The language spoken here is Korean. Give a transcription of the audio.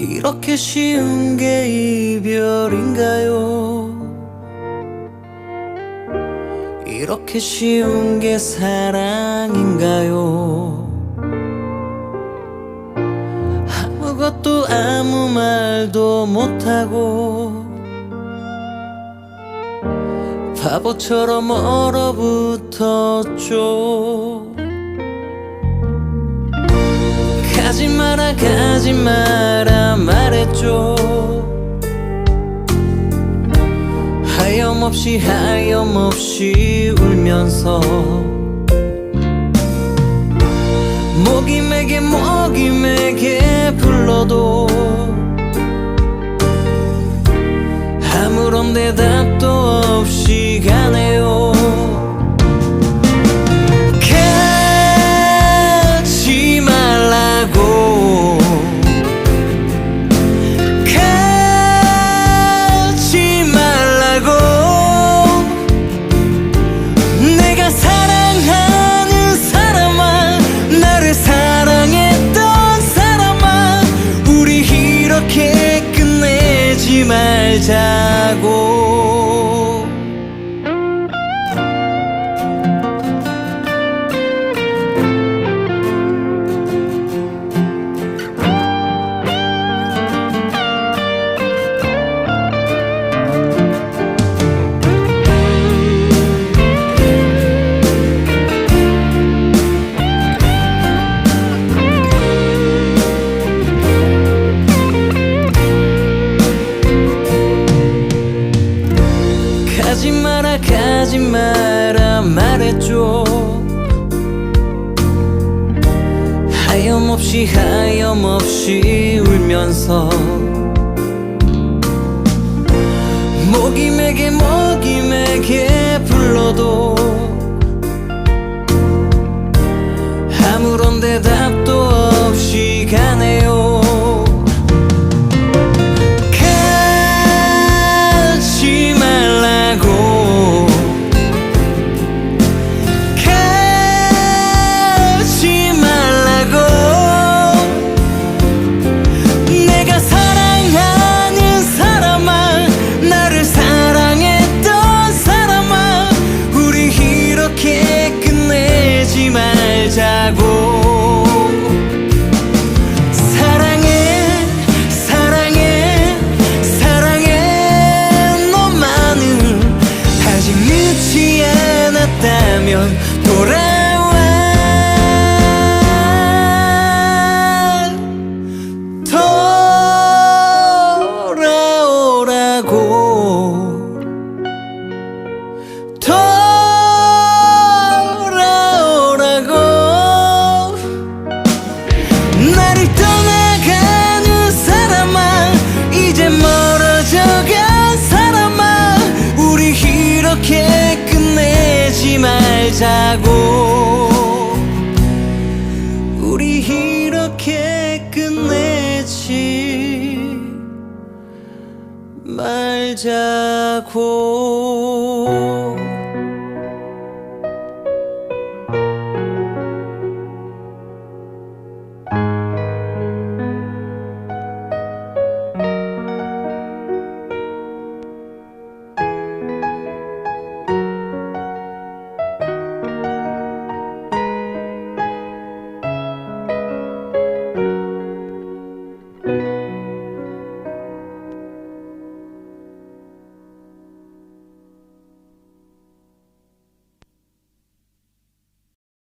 이렇게 쉬운 게 이별인가요? 이렇게 쉬운 게 사랑인가요? 아무것도 아무 말도 못하고 바보처럼 얼어붙었죠 가지 마라 가지 마라 말했죠. 하염없이 하염없이 울면서 목임에게 목임에게 불러도 아무런 대답 끝내지 말자고 가지 마라 말했죠 하염없이 하염없이 울면서 목임에게 목임에게 불러도 않았다면 돌아 이렇게 끝내지 말자고